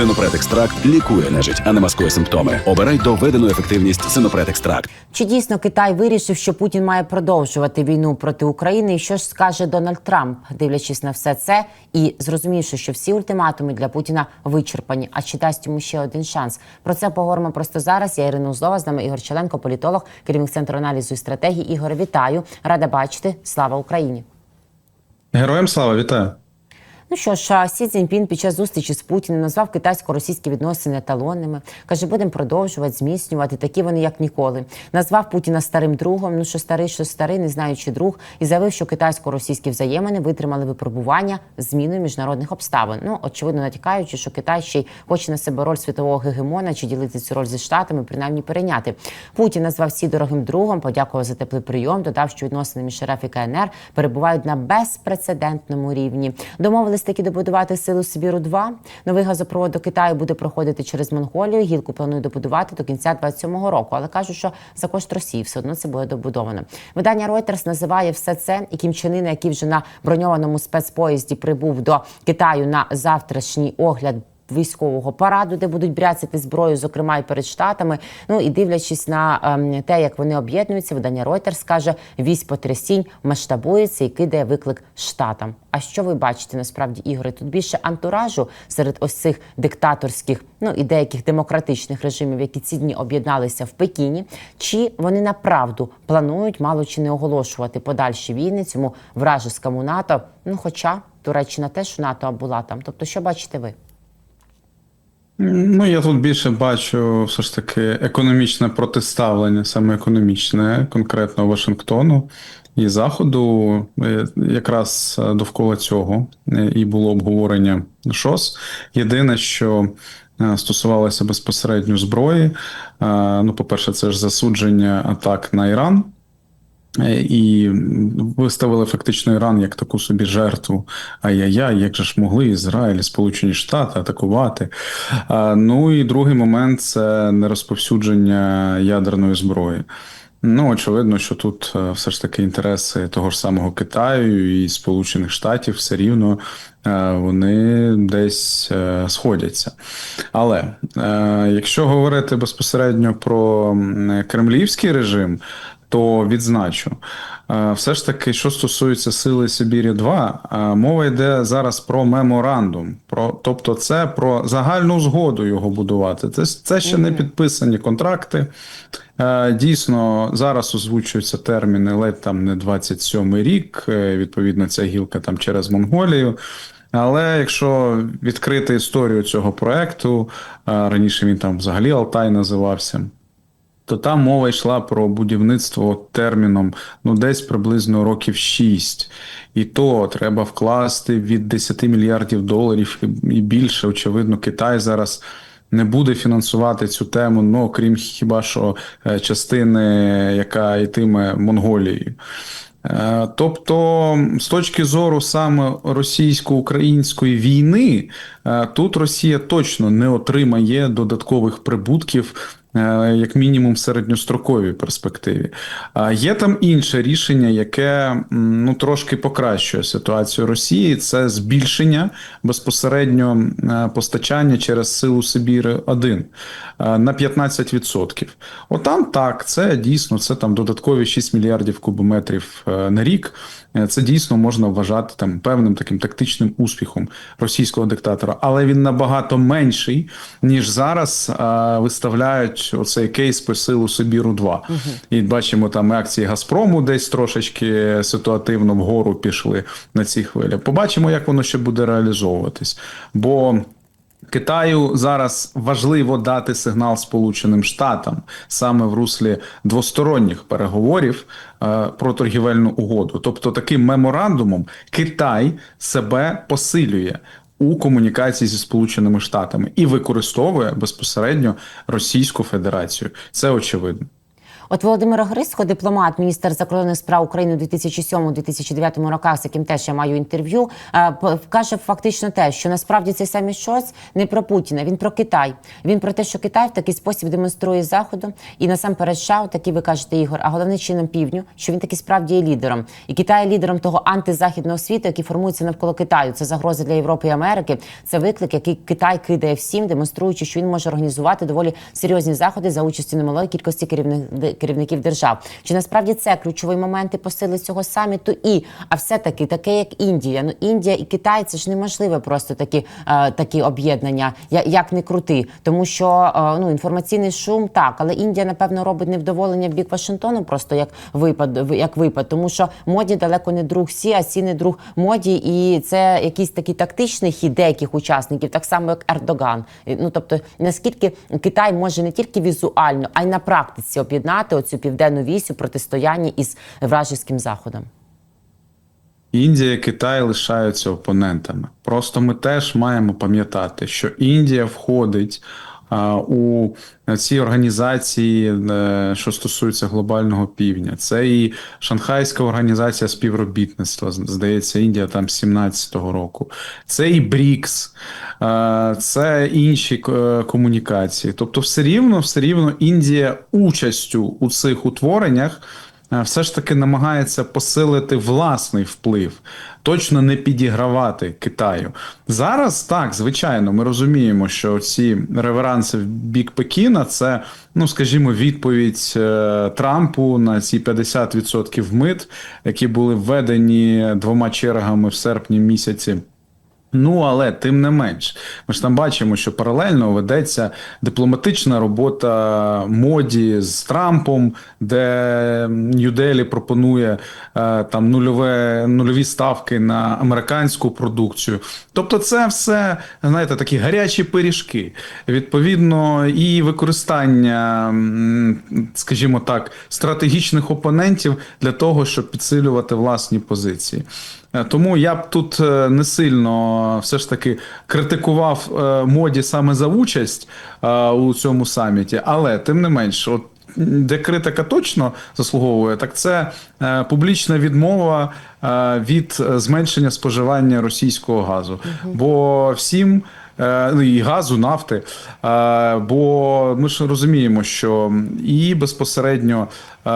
Синопред екстракт лікує нежить, а не маскує симптоми. Обирай доведену ефективність Синопред екстракт. Чи дійсно Китай вирішив, що Путін має продовжувати війну проти України? І що ж скаже Дональд Трамп, дивлячись на все це, і зрозумівши, що всі ультиматуми для Путіна вичерпані, а чи дасть йому ще один шанс? Про це поговоримо просто зараз. Я Ірина Узлова, з нами Ігор Челенко, політолог, керівник центру аналізу і стратегії. Ігор, вітаю! Рада бачити. Слава Україні! Героям слава вітаю. Ну що ж, Сі Цзіньпін під час зустрічі з Путіним назвав китайсько-російські відносини еталонними. Каже, будемо продовжувати зміцнювати такі вони як ніколи. Назвав Путіна старим другом. Ну що старий, що старий, не знаючи друг, і заявив, що китайсько-російські взаємини витримали випробування зміною міжнародних обставин. Ну очевидно, натякаючи, що Китай ще й хоче на себе роль світового гегемона чи ділити цю роль зі штатами, принаймні перейняти. Путін назвав Сі дорогим другом, подякував за теплий прийом. Додав, що відносини між РФ і КНР перебувають на безпрецедентному рівні. Домовились таки добудувати силу Сибіру 2 Новий газопровод до Китаю буде проходити через Монголію. Гілку планують добудувати до кінця 27-го року, але кажуть, що за кошт Росії все одно це буде добудовано. Видання Reuters називає все це і кімчанина, який вже на броньованому спецпоїзді прибув до Китаю на завтрашній огляд військового параду, де будуть бряцати зброю, зокрема і перед штатами. Ну і дивлячись на ем, те, як вони об'єднуються, видання Reuters каже, вісь потрясінь масштабується і кидає виклик штатам. А що ви бачите насправді ігри? Тут більше антуражу серед ось цих диктаторських, ну і деяких демократичних режимів, які ці дні об'єдналися в Пекіні, чи вони направду планують мало чи не оголошувати подальші війни цьому вражескому НАТО? Ну, хоча Туреччина теж в НАТО була там. Тобто, що бачите ви? Ну, я тут більше бачу все ж таки економічне протиставлення, саме економічне, конкретно Вашингтону і Заходу. Е, Якраз довкола цього е, і було обговорення ШОС. Єдине, що е, стосувалося безпосередньо зброї. е, Ну, по-перше, це ж засудження атак на Іран. Е, І виставили фактично Іран як таку собі жертву. Ай-яй-яй, як же ж могли Ізраїль, Сполучені Штати атакувати. Ну і другий момент це нерозповсюдження ядерної зброї. Ну, очевидно, що тут е, все ж таки інтереси того ж самого Китаю і Сполучених Штатів все рівно е, вони десь сходяться. Але якщо говорити безпосередньо про кремлівський режим, то відзначу. Е, Все ж таки, що стосується сили Сибірі 2 е, мова йде зараз про меморандум, про тобто, це про загальну згоду його будувати. Це, це ще не підписані контракти. Е, Дійсно, зараз озвучуються терміни ледь там не 27 рік. Відповідно, ця гілка там через Монголію. Але якщо відкрити історію цього проекту, раніше він там взагалі Алтай називався то там мова йшла про будівництво терміном ну десь приблизно років 6. І то треба вкласти від 10 мільярдів доларів і більше. Очевидно, Китай зараз. Не буде фінансувати цю тему, ну окрім хіба що е, частини, яка йтиме Монголією. Е, Тобто, з точки зору саме російсько-української війни, е, тут Росія точно не отримає додаткових прибутків. Е, Як мінімум в середньостроковій перспективі. А є там інше рішення, яке ну трошки покращує ситуацію Росії. Це збільшення безпосередньо е, постачання через силу Сибіри 1 на 15%. Отам так, це дійсно це там додаткові 6 мільярдів кубометрів е, на рік. Е, Це дійсно можна вважати там певним таким тактичним успіхом російського диктатора, але він набагато менший, ніж зараз е, виставляють оцей кейс по силу Сибіру 2 І бачимо там акції Газпрому десь трошечки ситуативно вгору пішли на ці хвилі. Побачимо, як воно ще буде реалізовуватись. Бо Китаю зараз важливо дати сигнал Сполученим Штатам саме в руслі двосторонніх переговорів е, про торгівельну угоду. Тобто, таким меморандумом Китай себе посилює. У комунікації зі Сполученими Штатами і використовує безпосередньо Російську Федерацію. Це очевидно. От Володимир Гриско, дипломат, міністр закордонних справ України у 2007-2009 роках, з яким теж я маю інтерв'ю, е, каже фактично те, що насправді цей самий щось не про Путіна, він про Китай. Він про те, що Китай в такий спосіб демонструє заходу і насамперед США, такі ви кажете, Ігор, а головне чином півдню, що він таки справді є лідером. І Китай є лідером того антизахідного світу, який формується навколо Китаю. Це загроза для Європи і Америки. Це виклик, який Китай кидає всім, демонструючи, що він може організувати доволі серйозні заходи за участі немалої кількості керівних керівників держав. Чи насправді це ключовий момент і посили цього саміту? І а все таки таке, як Індія. Ну Індія і Китай це ж неможливе просто такі, е, такі об'єднання, як не крути, тому що е, ну інформаційний шум так, але Індія напевно робить невдоволення в бік Вашингтону, просто як випад, як випад, тому що моді далеко не друг сі, а сі не друг моді, і це якийсь такий тактичний хід деяких учасників, так само як Ердоган. Ну тобто, наскільки Китай може не тільки візуально, а й на практиці об'єднати оцю південну вісь у протистоянні із вражеським заходом. Індія і Китай лишаються опонентами. Просто ми теж маємо пам'ятати, що Індія входить у ці організації, е, що стосуються глобального півдня. Це і Шанхайська організація співробітництва. Здається, Індія там 17-го року. Це і БРІКС, це інші е, комунікації. Тобто, все рівно, все рівно Індія участю у цих утвореннях. Е, Все ж таки намагається посилити власний вплив, точно не підігравати Китаю. Зараз так, звичайно, ми розуміємо, що ці реверанси в бік Пекіна це, ну скажімо, відповідь е, Трампу на ці 50% мит, які були введені двома чергами в серпні місяці. Ну, але тим не менш, ми ж там бачимо, що паралельно ведеться дипломатична робота моді з Трампом, де Нью-Делі пропонує е, там нульове, нульові ставки на американську продукцію. Тобто, це все, знаєте, такі гарячі пиріжки. Відповідно, і використання, скажімо так, стратегічних опонентів для того, щоб підсилювати власні позиції. Е, Тому я б тут е, не сильно все ж таки критикував е, моді саме за участь е, у цьому саміті, але тим не менш, от де критика точно заслуговує, так це е, публічна відмова е, від е, зменшення споживання російського газу. Бо всім. Е, Ну, і газу, нафти. Е, Бо ми ж розуміємо, що і безпосередньо, е,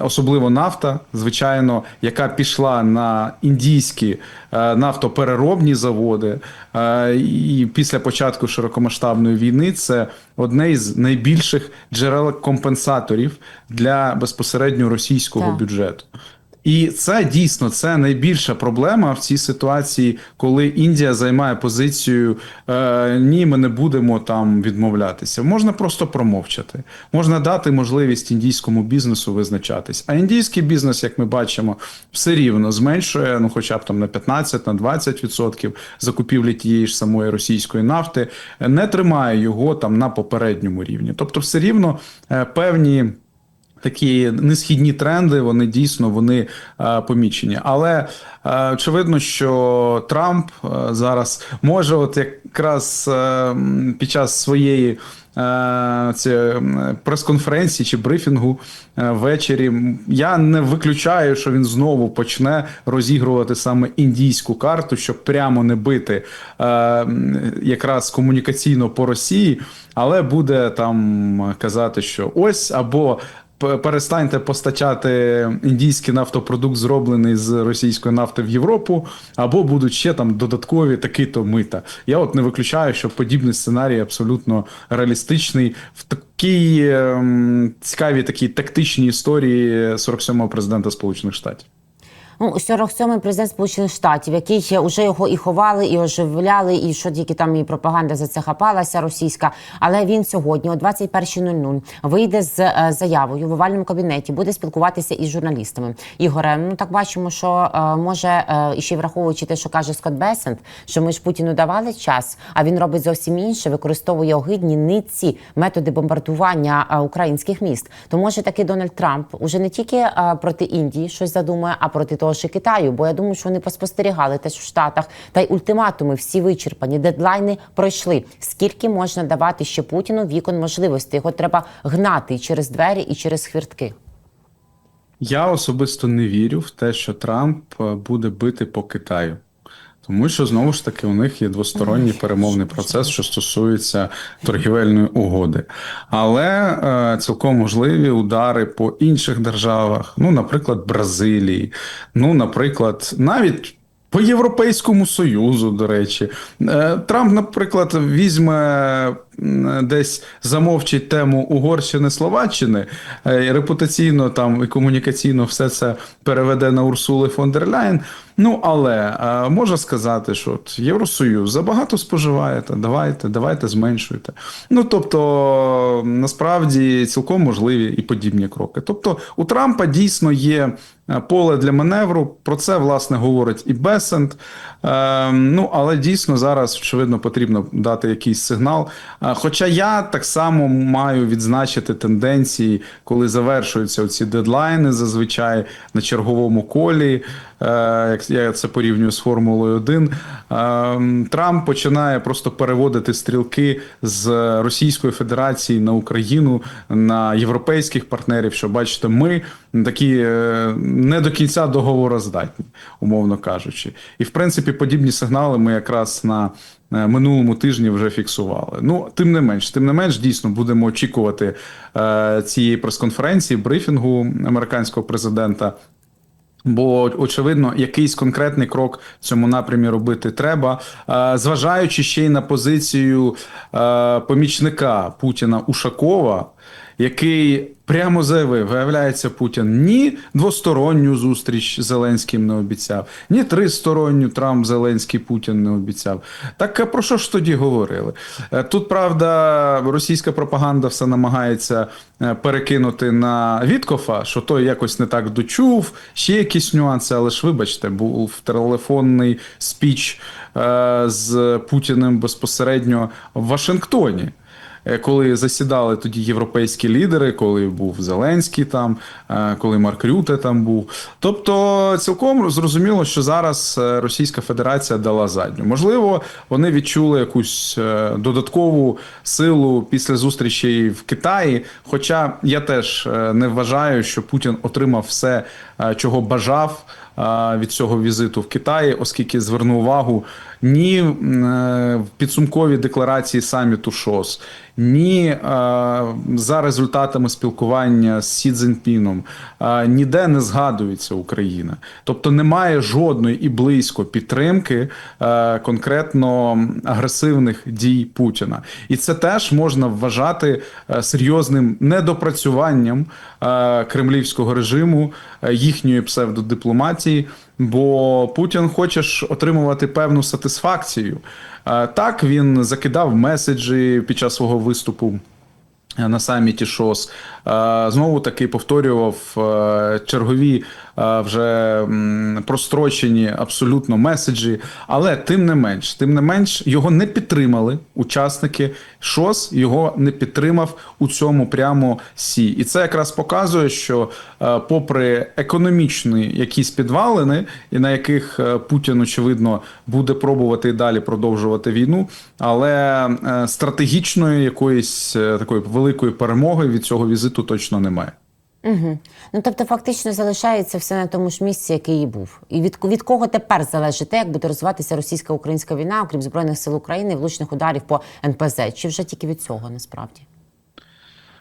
особливо нафта, звичайно, яка пішла на індійські нафтопереробні заводи, і після початку широкомасштабної війни це одне із найбільших джерел компенсаторів для безпосередньо російського Так. бюджету. І це дійсно це найбільша проблема в цій ситуації, коли Індія займає позицію е, ні, ми не будемо там відмовлятися. Можна просто промовчати, можна дати можливість індійському бізнесу визначатись. А індійський бізнес, як ми бачимо, все рівно зменшує, ну хоча б там на 15 на 20% закупівлі тієї ж самої російської нафти, не тримає його там на попередньому рівні. Тобто, все рівно е, певні. Такі несхідні тренди, вони дійсно вони е, помічені. Але е, очевидно, що Трамп е, зараз може, от якраз е, під час своєї е, прес-конференції чи брифінгу е, ввечері, я не виключаю, що він знову почне розігрувати саме індійську карту, щоб прямо не бити е, якраз комунікаційно по Росії, але буде там казати, що ось або перестаньте постачати індійський нафтопродукт, зроблений з російської нафти в Європу, або будуть ще там додаткові такі-то мита. Я от не виключаю, що подібний сценарій абсолютно реалістичний в такій ем, цікавій такій тактичній історії 47-го президента Сполучених Штатів. Ну, 47-й президент Сполучених Штатів, який вже його і ховали, і оживляли, і що тільки там і пропаганда за це хапалася російська. Але він сьогодні, о 21.00, вийде з е, заявою в овальному кабінеті, буде спілкуватися із журналістами. Ігоре, ну так бачимо, що е, може е, і ще враховуючи те, що каже Скотт Бесент, що ми ж Путіну давали час, а він робить зовсім інше, використовує огидні ниці методи бомбардування українських міст. То може таки Дональд Трамп уже не тільки проти Індії щось задумає, а проти того того ж Китаю, бо я думаю, що вони поспостерігали теж в Штатах, та й ультиматуми всі вичерпані, дедлайни пройшли. Скільки можна давати ще Путіну вікон можливостей? Його треба гнати і через двері, і через хвіртки. Я особисто не вірю в те, що Трамп е, буде бити по Китаю. Тому що знову ж таки у них є двосторонній перемовний процес, що стосується торгівельної угоди. Але е, цілком можливі удари по інших державах, ну, наприклад, Бразилії, ну, наприклад, навіть. По Європейському Союзу, до речі, Е, Трамп, наприклад, візьме десь замовчить тему Угорщини Словаччини, е, репутаційно там і комунікаційно все це переведе на Урсули фон дер Ляєн. Ну але е, можна сказати, що от Євросоюз забагато споживаєте, давайте, давайте зменшуйте. Ну тобто, насправді цілком можливі і подібні кроки. Тобто, у Трампа дійсно є е, поле для маневру. Про це власне говорить і Бесент. Е, ну але дійсно зараз очевидно потрібно дати якийсь сигнал. Хоча я так само маю відзначити тенденції, коли завершуються ці дедлайни, зазвичай на черговому колі. Е, Як я це порівнюю з Формулою 1, е, Трамп починає просто переводити стрілки з Російської Федерації на Україну, на європейських партнерів. Що бачите, ми такі е, не до кінця договороздатні, умовно кажучи. І в принципі, подібні сигнали ми якраз на минулому тижні вже фіксували. Ну, тим не менш, тим не менш, дійсно будемо очікувати цієї прес-конференції, брифінгу американського президента. Бо очевидно, якийсь конкретний крок в цьому напрямі робити треба, Е, зважаючи ще й на позицію е, помічника Путіна Ушакова, який прямо заявив, виявляється, Путін ні двосторонню зустріч Зеленським не обіцяв, ні тристоронню Трамп Зеленський Путін не обіцяв. Так про що ж тоді говорили? Е, Тут правда, російська пропаганда все намагається е, перекинути на Віткофа, що той якось не так дочув, ще якісь нюанси, але ж вибачте, був телефонний спіч е, з Путіним безпосередньо в Вашингтоні. Е, Коли засідали тоді європейські лідери, коли був Зеленський там, е, коли Марк Рюте там був. Тобто, цілком зрозуміло, що зараз е, Російська Федерація дала задню. Можливо, вони відчули якусь додаткову силу після зустрічей в Китаї. Хоча я теж не вважаю, що Путін отримав все, чого бажав від цього візиту в Китаї, оскільки звернув увагу ні е, в підсумковій декларації саміту ШОС, ні е, за результатами спілкування з Сі Цзіньпіном е, ніде не згадується Україна. Тобто немає жодної і близько підтримки конкретно агресивних дій Путіна. І це теж можна вважати серйозним недопрацюванням кремлівського режиму, їхньої псевдодипломатії. Бо Путін хоче ж отримувати певну сатисфакцію. Так він закидав меседжі під час свого виступу. е, На саміті ШОС знову таки повторював е, чергові е, вже прострочені абсолютно меседжі, але тим не менш, тим не менш, його не підтримали учасники ШОС, його не підтримав у цьому прямо сі. І це якраз показує, що е, попри економічні якісь підвалини, і на яких е, Путін очевидно буде пробувати і далі продовжувати війну, але е, стратегічної якоїсь е, такої великої перемоги від цього візиту точно немає. Угу. Ну тобто, фактично залишається все на тому ж місці, який і був. І від, від кого тепер залежить те, як буде розвиватися російсько-українська війна, окрім збройних сил України, влучних ударів по НПЗ? Чи вже тільки від цього насправді?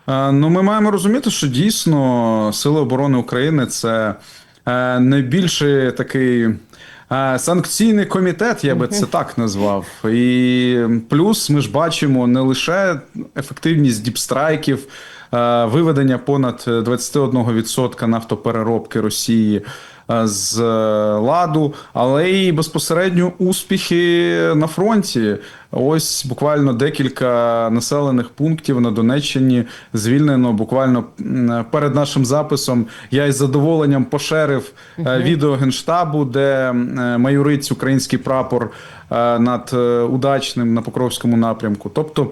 Е, Ну, ми маємо розуміти, що дійсно Сили оборони України це е, найбільший такий. е, Санкційний комітет, я би це так назвав. І плюс ми ж бачимо не лише ефективність діпстрайків, виведення понад 21% нафтопереробки Росії е, з е, ладу, але й безпосередньо успіхи на фронті. Ось буквально декілька населених пунктів на Донеччині звільнено. Буквально перед нашим записом я із задоволенням пошерив е, відео генштабу, де м, е, майорить український прапор е, над е, удачним на Покровському напрямку. Тобто.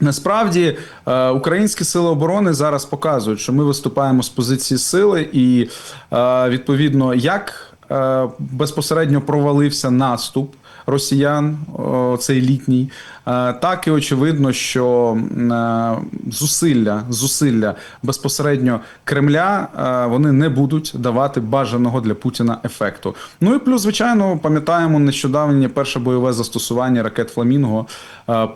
Насправді е, українські сили оборони зараз показують, що ми виступаємо з позиції сили, і е, відповідно, як е, безпосередньо провалився наступ росіян, цей літній, е, так і очевидно, що е, зусилля, зусилля безпосередньо Кремля е, вони не будуть давати бажаного для Путіна ефекту. Ну і плюс, звичайно, пам'ятаємо нещодавнє перше бойове застосування ракет Фламінго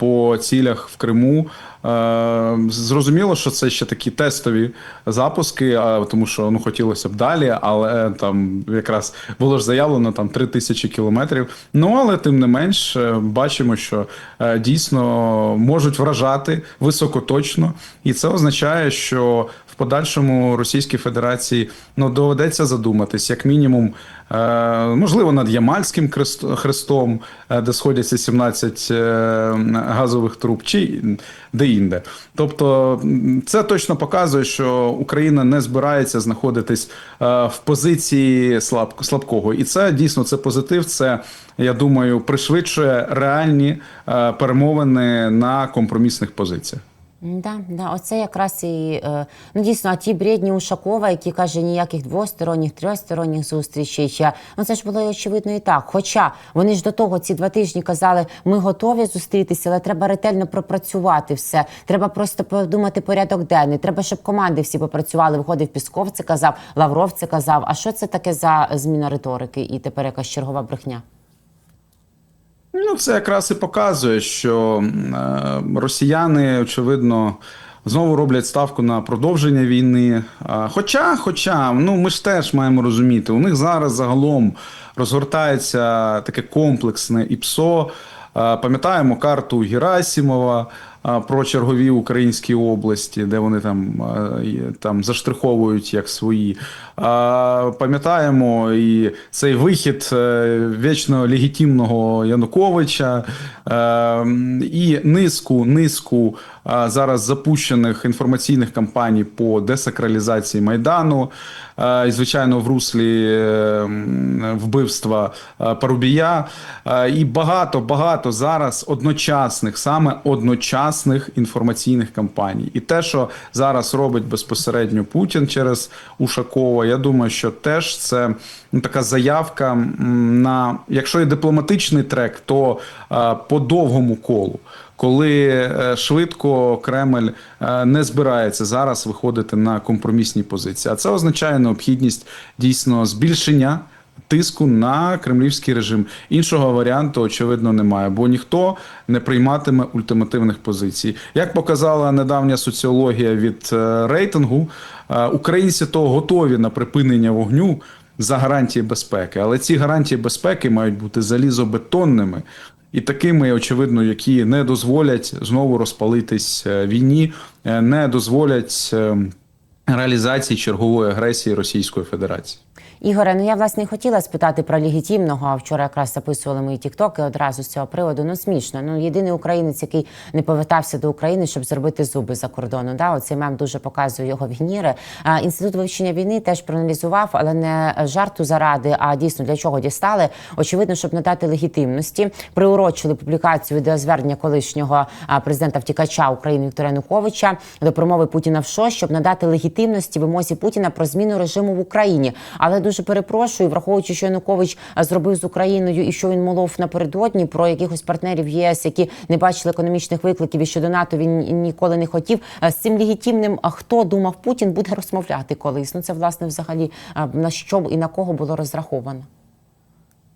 по цілях в Криму. Е, Зрозуміло, що це ще такі тестові запуски, тому що ну хотілося б далі, але там якраз було ж заявлено там 3 тисячі кілометрів. Ну але тим не менш е, бачимо, що е, дійсно можуть вражати високоточно, і це означає, що в подальшому Російській Федерації ну доведеться задуматись, як мінімум, е, можливо, над Ямальським хрест- хрестом, е, де сходяться 17 е, газових труб, чи де-інде. Тобто, це точно показує, що Україна не збирається знаходитись е, в позиції слаб, слабкого, і це дійсно це позитив. Це я думаю, пришвидшує реальні е, перемовини на компромісних позиціях. Да, да, оце якраз і е, ну дійсно, а ті бредні Ушакова, які каже ніяких двосторонніх, трьохсторонніх зустрічей. Ще ну це ж було очевидно і так. Хоча вони ж до того ці два тижні казали, ми готові зустрітися, але треба ретельно пропрацювати все. Треба просто подумати порядок денний. Треба, щоб команди всі попрацювали. Виходив Пісков, це казав, Лавров це казав. А що це таке за зміна риторики? І тепер якась чергова брехня? Ну, це якраз і показує, що е, росіяни, очевидно, знову роблять ставку на продовження війни. Хоча, хоча, ну ми ж теж маємо розуміти, у них зараз загалом розгортається таке комплексне ІПСО. Пам'ятаємо карту Герасімова про чергові українські області, де вони там, там заштриховують як свої. Пам'ятаємо і цей вихід е, вічно легітимного Януковича е, і низку, низку зараз запущених інформаційних кампаній по десакралізації Майдану. Е, І, звичайно, в руслі вбивства Парубія. І багато, багато зараз одночасних, саме одночасних інформаційних кампаній. І те, що зараз робить безпосередньо Путін через Ушакова, я думаю, що теж це ну, така заявка на, якщо і дипломатичний трек, то е, по довгому колу. Коли е, швидко Кремль е, не збирається зараз виходити на компромісні позиції, а це означає необхідність дійсно збільшення тиску на кремлівський режим. Іншого варіанту очевидно немає, бо ніхто не прийматиме ультимативних позицій. Як показала недавня соціологія від е, рейтингу, е, українці то готові на припинення вогню за гарантії безпеки, але ці гарантії безпеки мають бути залізобетонними. І такими, очевидно, які не дозволять знову розпалитись е, війні, не дозволять е, реалізації чергової агресії Російської Федерації. Ігоре, ну я власне хотіла спитати про легітимного. А вчора якраз записували мої тіктоки одразу з цього приводу. Ну смішно. Ну єдиний українець, який не повертався до України, щоб зробити зуби за кордоном. Да, оцей мем дуже показує його вігніри. А інститут вивчення війни теж проаналізував, але не жарту заради, а дійсно для чого дістали. Очевидно, щоб надати легітимності, приурочили публікацію відеозвернення колишнього президента втікача України Віктора Януковича до промови Путіна в ШО, щоб надати легітимності вимозі Путіна про зміну режиму в Україні. Але дуже перепрошую, враховуючи, що Янукович зробив з Україною і що він молов напередодні про якихось партнерів ЄС, які не бачили економічних викликів і що до НАТО він ніколи не хотів. З цим легітимним, хто думав Путін, буде розмовляти колись. Ну це власне взагалі на що і на кого було розраховано.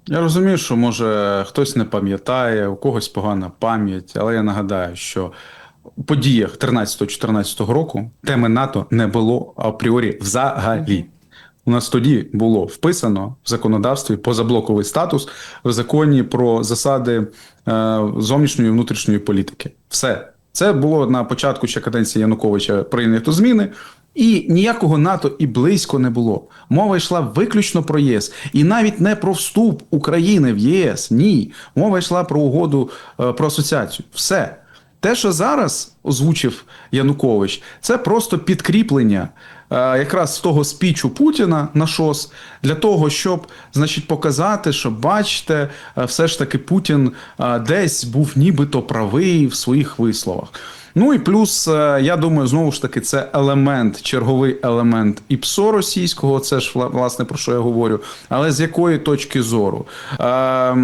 Я розумію, що може хтось не пам'ятає, у когось погана пам'ять, але я нагадаю, що у подіях 13-14 року теми НАТО не було апріорі взагалі. У нас тоді було вписано в законодавстві позаблоковий статус в законі про засади е, зовнішньої і внутрішньої політики. Все це було на початку ще каденції Януковича прийнято зміни. І ніякого НАТО і близько не було. Мова йшла виключно про ЄС, і навіть не про вступ України в ЄС. Ні, мова йшла про угоду е, про асоціацію. Все. Те, що зараз озвучив Янукович, це просто підкріплення якраз з того спічу Путіна на ШОС для того, щоб значить показати, що бачите, е, все ж таки Путін е, десь був нібито правий в своїх висловах. Ну і плюс, е, я думаю, знову ж таки, це елемент, черговий елемент і ПСО російського, це ж власне про що я говорю. Але з якої точки зору? Е,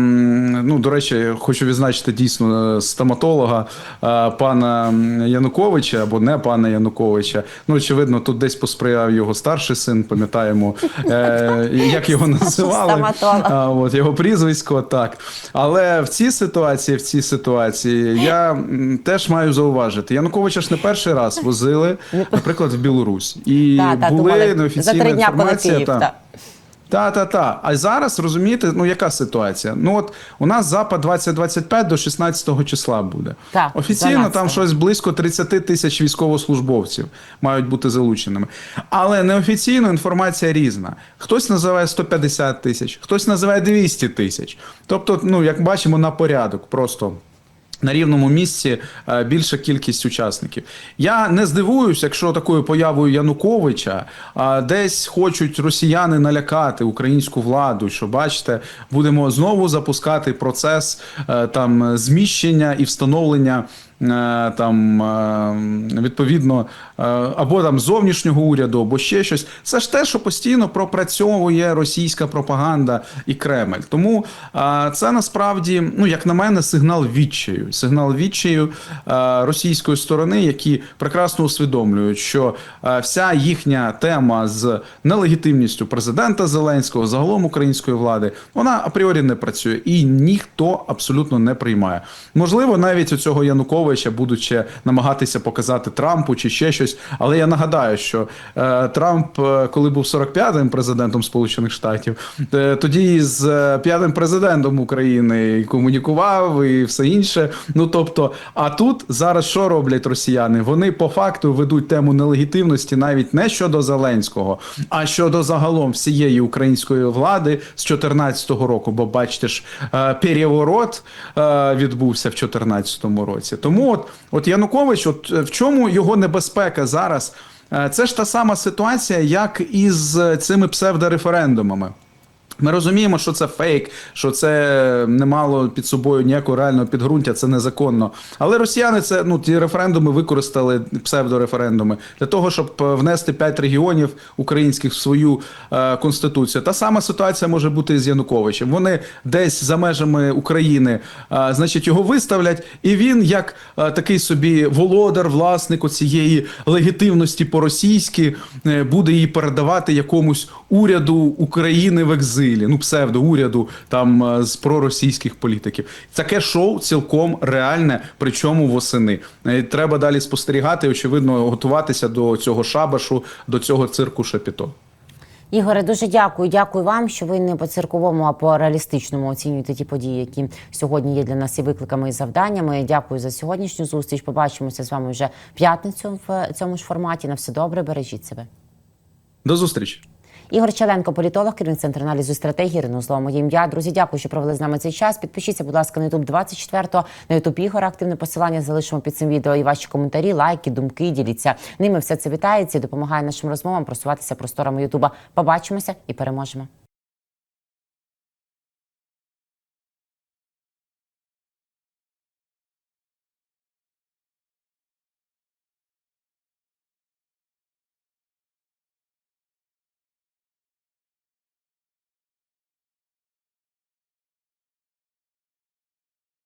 ну, до речі, хочу відзначити дійсно е, стоматолога е, пана Януковича або не пана Януковича. Ну, очевидно, тут десь посприяв його старший син, пам'ятаємо, е, як його називали. А, от його прізвисько, так. Але в цій ситуації, в цій ситуації, я теж маю зауважити. Януковича ж не перший раз возили, наприклад, в Білорусь. І Та, та, були неофіційна інформація. полетів. та. та. Та, та, та. А зараз розумієте, ну яка ситуація? Ну от у нас запад 2025 до 16 числа буде. Так, Офіційно там 12-го. щось близько 30 тисяч військовослужбовців мають бути залученими. Але неофіційно інформація різна. Хтось називає 150 тисяч, хтось називає 200 тисяч. Тобто, ну як бачимо, на порядок просто. На рівному місці е, більша кількість учасників. Я не здивуюсь, якщо такою появою Януковича е, десь хочуть росіяни налякати українську владу, що бачите, будемо знову запускати процес е, там зміщення і встановлення. Е, Там е, відповідно е, або там зовнішнього уряду, або ще щось. Це ж те, що постійно пропрацьовує російська пропаганда і Кремль. Тому це насправді, ну як на мене, сигнал відчаю. Сигнал відчаю російської сторони, які прекрасно усвідомлюють, що вся їхня тема з нелегітимністю президента Зеленського, загалом української влади, вона апріорі не працює і ніхто абсолютно не приймає. Можливо, навіть у цього Януковича будуть ще намагатися показати Трампу чи ще щось. Але я нагадаю, що е, Трамп, е, коли був 45-м президентом Сполучених Штатів, е, тоді з е, п'ятим президентом України і комунікував і все інше. Ну тобто, а тут зараз що роблять росіяни? Вони по факту ведуть тему нелегітимності навіть не щодо Зеленського, а щодо загалом всієї української влади з 2014 року. Бо бачите ж, е, переворот відбувся в 2014 році. Тому от, от Янукович, от е, в чому його небезпека зараз? Е, Це ж та сама ситуація, як і з цими псевдореферендумами. Ми розуміємо, що це фейк, що це не мало під собою ніякого реального підґрунтя, це незаконно. Але росіяни це ну ті референдуми використали псевдореферендуми для того, щоб е, внести п'ять регіонів українських в свою е, конституцію. Та сама ситуація може бути з Януковичем. Вони десь за межами України, е, значить, його виставлять, і він, як е, такий собі володар, власник цієї легітимності по-російськи, е, буде її передавати якомусь уряду України в екзилі, ну псевдоуряду там е, з проросійських політиків. Таке шоу цілком реальне, причому восени. Е, Треба далі спостерігати, і, очевидно, готуватися до цього шабашу, до цього цирку Шапіто. Ігоре, дуже дякую. Дякую вам, що ви не по цирковому, а по реалістичному оцінюєте ті події, які сьогодні є для нас і викликами і завданнями. Дякую за сьогоднішню зустріч. Побачимося з вами вже п'ятницю в цьому ж форматі. На все добре, бережіть себе. До зустрічі. Ігор Челенко, політолог, керівник центру аналізу стратегії Ірина Злова, моє ім'я. Друзі, дякую, що провели з нами цей час. Підпишіться, будь ласка, на YouTube 24 на YouTube Ігора. Активне посилання залишимо під цим відео і ваші коментарі, лайки, думки. Діліться ними. Все це вітається і допомагає нашим розмовам просуватися просторами Ютуба. Побачимося і переможемо.